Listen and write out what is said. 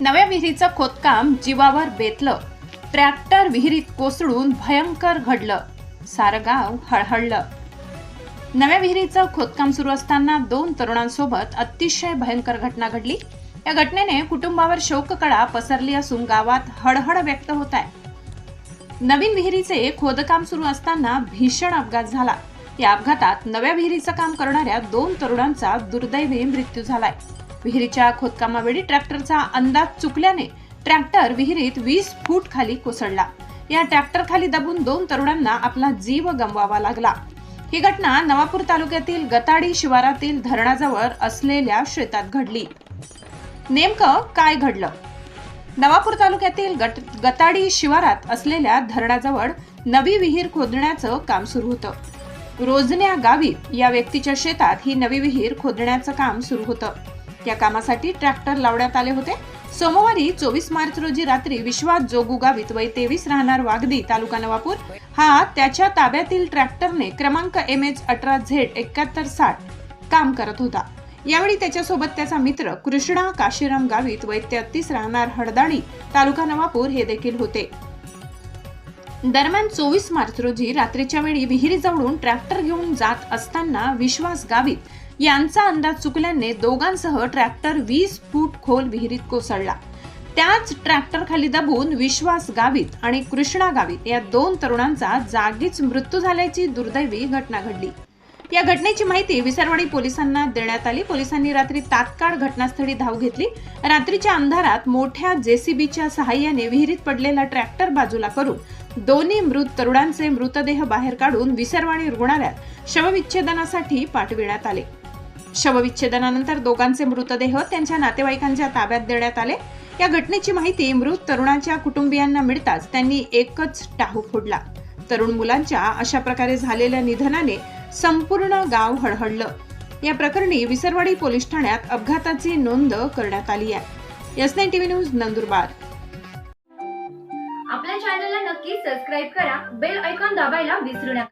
नव्या विहिरीचं खोदकाम जीवावर बेतलं. ट्रॅक्टर विहिरीत कोसळून भयंकर घडलं. सारं गाव हळहळलं. नव्या विहिरीचं खोदकाम सुरू असताना दोन तरुणांसोबत अतिशय भयंकर घटना घडली. या घटनेने कुटुंबावर शोककळा पसरली असून गावात हळहळ व्यक्त होत आहे. नवीन विहिरीचे खोदकाम सुरू असताना भीषण अपघात झाला. या अपघातात नव्या विहिरीचं काम करणाऱ्या दोन तरुणांचा दुर्दैवी मृत्यू झालाय. विहिरीच्या खोदकामावेळी ट्रॅक्टरचा अंदाज चुकल्याने ट्रॅक्टर विहिरीत वीस फूट खाली कोसळला. या ट्रॅक्टर खाली दबून दोन तरुणांना आपला जीव गमवावा लागला. ही घटना नवापूर तालुक्यातील गताडी शिवारातील धरणाजवळ असलेल्या शेतात घडली. नेमकं काय घडलं? नवापूर तालुक्यातील गट गताडी शिवारात असलेल्या धरणाजवळ नवी विहीर खोदण्याचं काम सुरू होतं. रोजण्या गावी या व्यक्तीच्या शेतात ही नवी विहीर खोदण्याचं काम सुरू होतं. या कामासाठी ट्रॅक्टर लावण्यात आले होते. सोमवारी चोवीस मार्च रोजी रात्री विश्वास जोगू गावीत वय तेवीस राहणार वागदी तालुका नवापूर. हा त्याच्या ताब्यातील ट्रॅक्टरने क्रमांक एम एच अठरा झेड एकाहत्तर साठ काम करत होता. यावेळी त्याच्यासोबत त्याचा मित्र कृष्णा काशीराम गावित वय तेहतीस राहणार हडदाळी तालुका नवापूर हे देखील होते. दरम्यान चोवीस मार्च रोजी रात्रीच्या वेळी विहिरीजवळून ट्रॅक्टर घेऊन जात असताना विश्वास गावित यांचा अंदाज चुकल्याने दोघांसह ट्रॅक्टर वीस फूट खोल विहिरीत कोसळला. त्याच ट्रॅक्टर खाली दबून विश्वास गावित आणि कृष्णा गावित या दोन तरुणांचा जागीच मृत्यू झाल्याची दुर्दैवी घटना घडली. या घटनेची माहिती विसरवाडी पोलिसांना देण्यात आली. पोलिसांनी रात्री तात्काळ घटनास्थळी धाव घेतली. रात्रीच्या अंधारात मोठ्या जेसीबीच्या सहाय्याने विहिरीत पडलेला ट्रॅक्टर बाजूला करून दोन्ही मृत तरुणांचे मृतदेह बाहेर काढून विसरवाडी रुग्णालयात शवविच्छेदनासाठी पाठविण्यात आले. शवविच्छेदनानंतर दोघांचे मृतदेह त्यांच्या नातेवाईकांच्या ताब्यात देण्यात आले. या घटनेची माहिती मृत तरुणाच्या कुटुंबियांना मिळताच त्यांनी एकच टाहू फोडला. तरुण मुलांच्या अशा प्रकारे झालेल्या निधनाने संपूर्ण गाव हडहडलं. या प्रकरणी विसरवाडी पोलीस ठाण्यात अपघाताची नोंद करण्यात आली आहे. S nine TV news Nandurbar. आपल्या चॅनलला नक्की सबस्क्राईब करा. बेल ऐकॉन दाबायला विसरू नका.